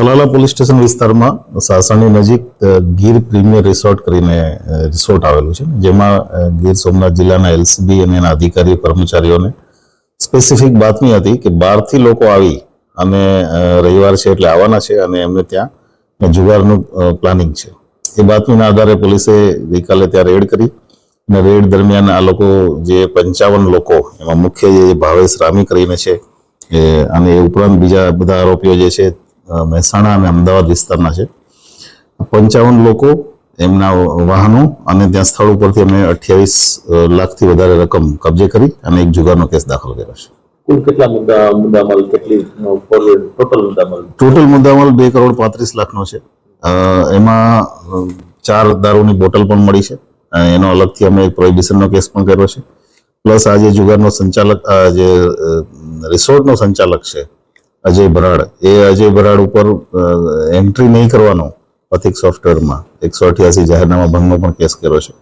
Talala police station વિસ્તારમાં સાસણની નજીક ગીર પ્રીમિયર રિસોર્ટ કરીને રિસોર્ટ આવેલું છે. જેમાં ગીર સોમનાથ જિલ્લાના એલસીબી અને એના અધિકારીઓ કર્મચારીઓને સ્પેસિફિક બાતમી હતી કે બહારથી લોકો આવી અને રવિવાર છે એટલે આવવાના છે અને એમને ત્યાં જુગારનું પ્લાનિંગ છે. એ બાતમીના આધારે પોલીસે ગઈકાલે ત્યાં રેડ કરી અને રેડ દરમિયાન આ લોકો જે પંચાવન લોકો, એમાં મુખ્ય જે ભાવેશ રામી કરીને છે અને એ ઉપરાંત બીજા બધા આરોપીઓ જે છે મહેસાણા અને અમદાવાદ વિસ્તારના છે. પંચાવન લોકો એમના વાહનો અને ત્યાં સ્થળ ઉપરથી અમે અઠ્યાવીસ લાખથી વધારે રકમ કબજે કરી અને એક જુગારનો કેસ દાખલ કર્યો છે. કુલ કેટલા મુદ્દા મુદ્દામાલ કેટલી ટોટલ મુદ્દામાલ? ટોટલ મુદ્દામાલ બે કરોડ પાંત્રીસ લાખનો છે. એમાં ચાર દારૂની બોટલ પણ મળી છે. એનો અલગથી અમે એક પ્રોહિબિશનનો કેસ પણ કર્યો છે. પ્લસ આ જે જુગારનો સંચાલક જે રિસોર્ટનો સંચાલક છે અજય ભરાડ. એ અજય ભરાડ ઉપર એન્ટ્રી નહીં કરવાનો પથિક સોફ્ટવેરમાં એકસો અઠ્યાસી જાહેરનામા ભંગનો પણ કેસ કર્યો છે.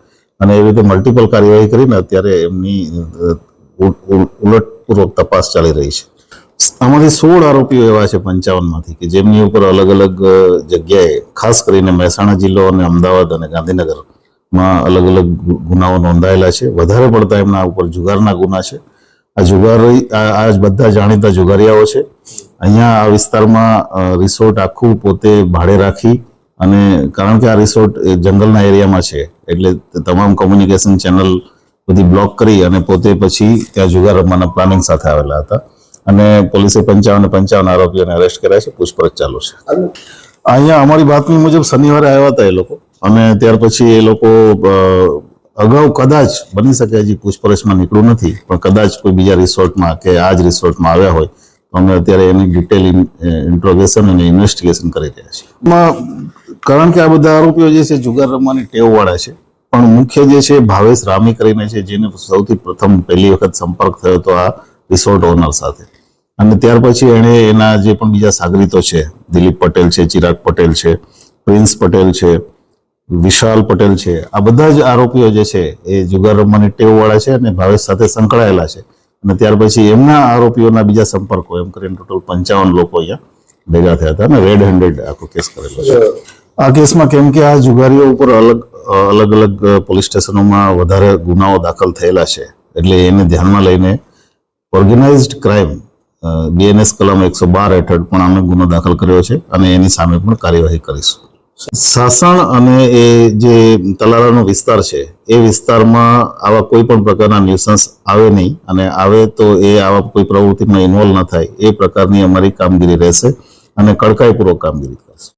અને એવી રીતે મલ્ટિપલ કાર્યવાહી કરીને અત્યારે એમની ઉલટપૂર્વક તપાસ ચાલી રહી છે. આમાંથી સોળ આરોપીઓ એવા છે પંચાવનમાંથી કે જેમની ઉપર અલગ અલગ જગ્યાએ, ખાસ કરીને મહેસાણા જિલ્લો અને અમદાવાદ અને ગાંધીનગરમાં અલગ અલગ ગુનાઓ નોંધાયેલા છે. વધારે પડતા એમના ઉપર જુગારના ગુના છે. આ જુગારી આ બધા જાણીતા જુગારીયાઓ છે. અહીંયા આ વિસ્તારમાં રિસોર્ટ આખું પોતે ભાડે રાખી અને કારણ કે આ રિસોર્ટ જંગલના એરિયામાં છે, એટલે તમામ કોમ્યુનિકેશન ચેનલ બધી બ્લોક કરી અને પોતે પછી ત્યાં જુગાર રમવાના પ્લાનિંગ સાથે આવેલા હતા. અને પોલીસે પંચાવન પંચાવન આરોપીઓને અરેસ્ટ કર્યા છે, પૂછપરછ ચાલુ છે. અહીંયા અમારી બાતમી મુજબ શનિવારે આવ્યા હતા એ લોકો. અને ત્યાર પછી એ લોકો અગાઉ કદાચ બની શકે હજી પૂછપરછમાં નીકળ્યું નથી, પણ કદાચ કોઈ બીજા રિસોર્ટમાં કે આ જ રિસોર્ટમાં આવ્યા હોય, તો અમે અત્યારે એની ડિટેલ ઇન્ટ્રોગેશન અને ઇન્વેસ્ટિગેશન કરી રહ્યા છીએ. કારણ કે આ બધા આરોપીઓ જે છે જુગાર રમવાની ટેવવાળા છે, પણ મુખ્ય જે છે ભાવેશ રામી કરીને છે, જેને સૌથી પ્રથમ પહેલી વખત સંપર્ક થયો હતો આ રિસોર્ટ ઓનર સાથે. અને ત્યાર પછી એણે એના જે પણ બીજા સાગરીતો છે, દિલીપ પટેલ છે, ચિરાગ પટેલ છે, પ્રિન્સ પટેલ છે વિશાલ પટેલ છે. આ બધા જ આરોપીઓ જે છે એ જુગાર રમવાની ટેવવાળા છે અને ભાવેશ સાથે સંકળાયેલા છે. અને ત્યાર પછી એમના આરોપીઓના બીજા સંપર્કો એમ કરીને ટોટલ પંચાવન લોકો અહીંયા ભેગા થયા હતા અને રેડ હેન્ડેડ આખો કેસ કરેલો છે. આ કેસમાં કેમ કે આ જુગારીઓ ઉપર અલગ અલગ અલગ પોલીસ સ્ટેશનોમાં વધારે ગુનાઓ દાખલ થયેલા છે. એટલે એને ધ્યાનમાં લઈને ઓર્ગેનાઇઝડ ક્રાઇમ બીએનએસ કલમ એકસો બાર હેઠળ પણ અમે ગુનો દાખલ કર્યો છે અને એની સામે પણ કાર્યવાહી કરીશું. સાસણ અને એ જે તલાલાનો વિસ્તાર છે, એ વિસ્તારમાં આવા કોઈ પણ પ્રકારના ન્યુસન્સ આવે નહીં અને આવે તો એ આવા કોઈ પ્રવૃત્તિમાં ઇન્વોલ્વ ન થાય. એ પ્રકારની અમારી કામગીરી રહેશે અને કડકાઈપૂર્વક કામગીરી કરશે.